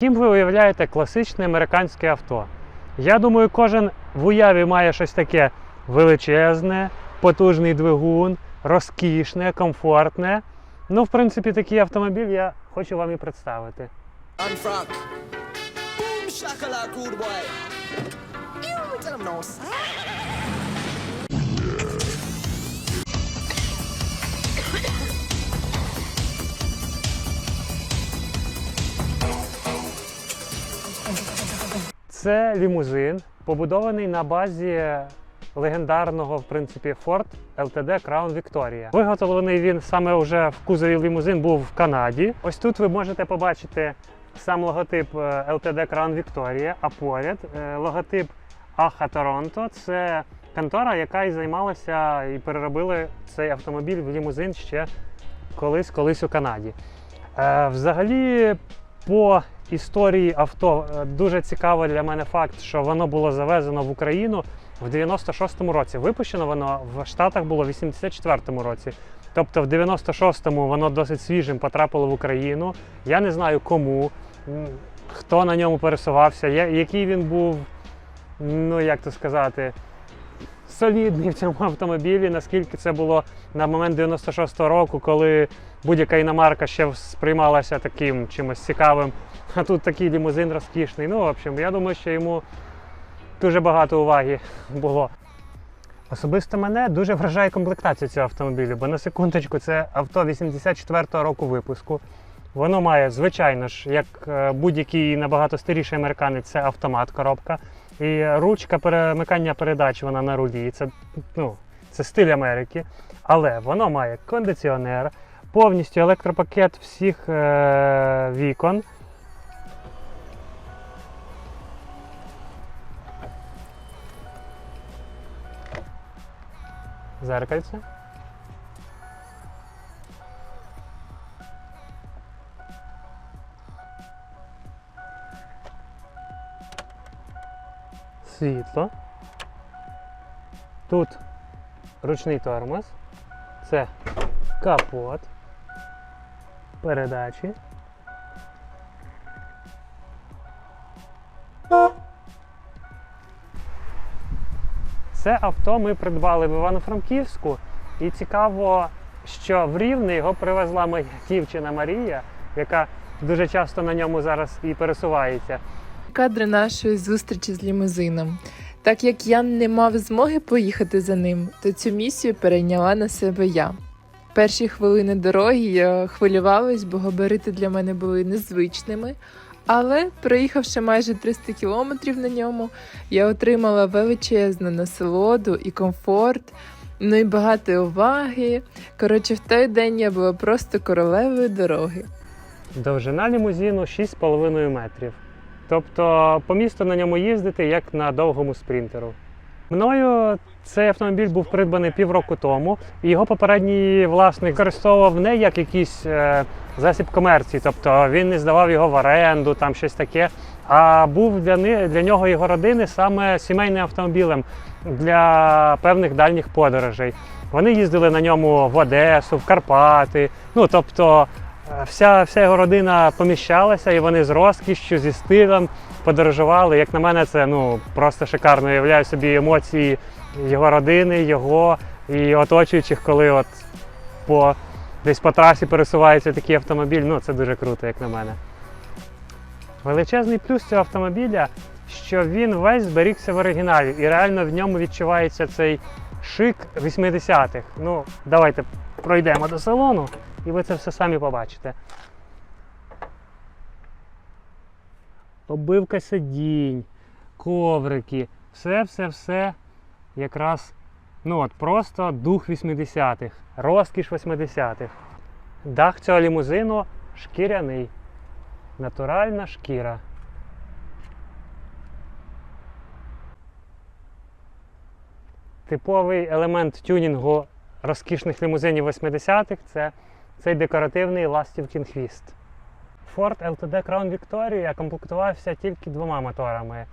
Ким ви уявляєте класичне американське авто? Я думаю, кожен в уяві має щось таке величезне, потужний двигун, розкішне, комфортне. Ну, в принципі, такий автомобіль я хочу вам і представити. Boom Це лімузин, побудований на базі легендарного, в принципі, Ford LTD Crown Victoria. Виготовлений він саме вже в кузові лімузин був в Канаді. Ось тут ви можете побачити сам логотип е, LTD Crown Victoria, а поряд е, логотип Аха Торонто. Це контора, яка і займалася і переробили цей автомобіль в лімузин ще колись колись у Канаді. Е, взагалі, по історії авто е, дуже цікаво для мене факт, що воно було завезено в Україну в 96-му році. Випущено воно в Штатах було в 84-му році. Тобто в 96-му воно досить свіжим потрапило в Україну. Я не знаю кому, хто на ньому пересувався, який він був, ну як то сказати, солідний в цьому автомобілі, наскільки це було на момент 96-го року, коли будь-яка іномарка ще сприймалася таким чимось цікавим. А тут такий лімузин розкішний. Ну, в общем, я думаю, що йому дуже багато уваги було. Особисто мене дуже вражає комплектація цього автомобілю, бо на секундочку це авто 84-го року випуску. Воно має, звичайно ж, як е, будь-який набагато старіший американець, це автомат коробка. І ручка перемикання передач вона на рулі. Це, ну, це стиль Америки. Але воно має кондиціонер, повністю електропакет всіх е- вікон. Зеркальце. Світло. Тут ручний тормоз. Це капот. Передачі. Це авто ми придбали в Івано-Франківську. І цікаво, що в Рівне його привезла моя дівчина Марія, яка дуже часто на ньому зараз і пересувається. Кадри нашої зустрічі з лімузином. Так як я не мав змоги поїхати за ним, то цю місію перейняла на себе я. Перші хвилини дороги я хвилювалась, бо габарити для мене були незвичними. Але, проїхавши майже 300 кілометрів на ньому, я отримала величезну насолоду і комфорт, ну і багато уваги. Коротше, в той день я була просто королевою дороги. Довжина лімузину 6,5 метрів. Тобто по місту на ньому їздити як на довгому спринтеру. Мною цей автомобіль був придбаний півроку тому, і його попередній власник використовував не як якийсь е, засіб комерції, тобто він не здавав його в оренду, там щось таке. А був для, ни- для нього і його родини саме сімейним автомобілем для певних дальніх подорожей. Вони їздили на ньому в Одесу, в Карпати. Ну тобто вся, вся його родина поміщалася, і вони з розкішшю, зі стилем подорожували. Як на мене, це ну просто шикарно. Уявляю собі емоції його родини, його і оточуючих, коли от по десь по трасі пересувається такий автомобіль. Ну це дуже круто, як на мене. Величезний плюс цього автомобіля, що він весь зберігся в оригіналі, і реально в ньому відчувається цей шик 80-х. Ну, давайте пройдемо до салону, і ви це все самі побачите. Оббивка сидінь, коврики, все-все-все якраз ну от просто дух 80-х, розкіш 80-х. Дах цього лімузину шкіряний. Натуральна шкіра. Типовий елемент тюнінгу розкішних лімузинів 80-х це цей декоративний ластівкін хвіст. Ford LTD Crown Victoria комплектувався тільки двома моторами.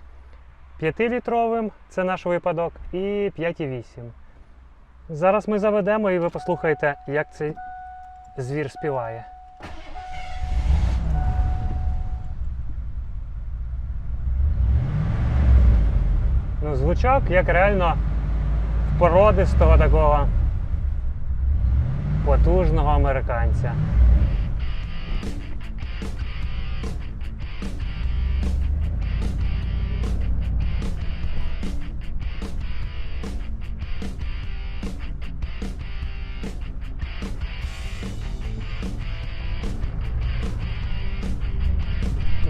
5-літровим це наш випадок, і 5,8. Зараз ми заведемо і ви послухаєте, як цей звір співає. Ну, Звучок як реально породистого такого потужного американця.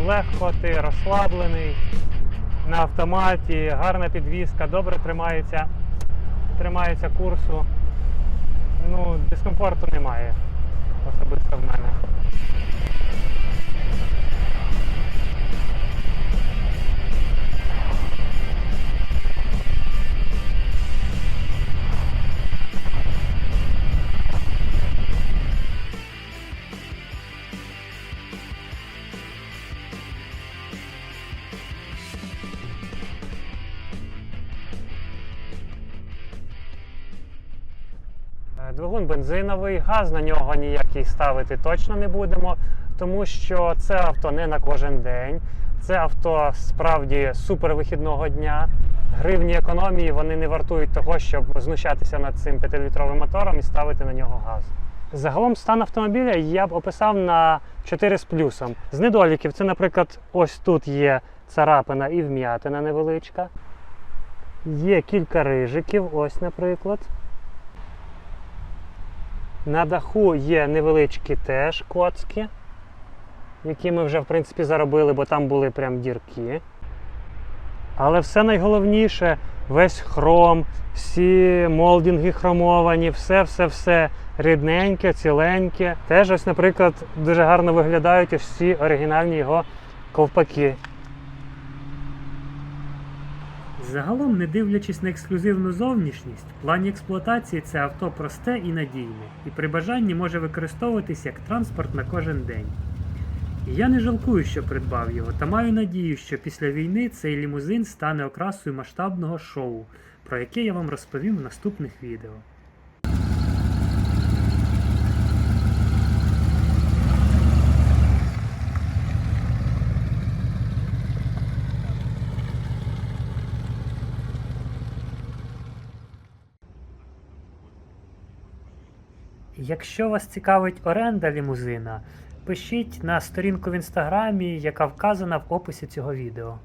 Легко ти розслаблений на автоматі, гарна підвізка, добре тримається, тримається курсу. Дискомфорту немає особисто в мене. Двигун бензиновий, газ на нього ніякий ставити точно не будемо, тому що це авто не на кожен день. Це авто справді супервихідного дня. Гривні економії вони не вартують того, щоб знущатися над цим 5-літровим мотором і ставити на нього газ. Загалом стан автомобіля я б описав на 4 з плюсом. З недоліків це, наприклад, ось тут є царапина і вм'ятина невеличка. Є кілька рижиків, ось, наприклад. На даху є невеличкі теж коцки, які ми вже в принципі заробили, бо там були прям дірки. Але все найголовніше, весь хром, всі молдинги хромовані, все-все-все рідненьке, ціленьке. Теж ось, наприклад, дуже гарно виглядають ось всі оригінальні його ковпаки. Загалом, не дивлячись на ексклюзивну зовнішність, в плані експлуатації це авто просте і надійне, і при бажанні може використовуватись як транспорт на кожен день. І я не жалкую, що придбав його, та маю надію, що після війни цей лімузин стане окрасою масштабного шоу, про яке я вам розповім в наступних відео. Якщо вас цікавить оренда лімузина, пишіть на сторінку в інстаграмі, яка вказана в описі цього відео.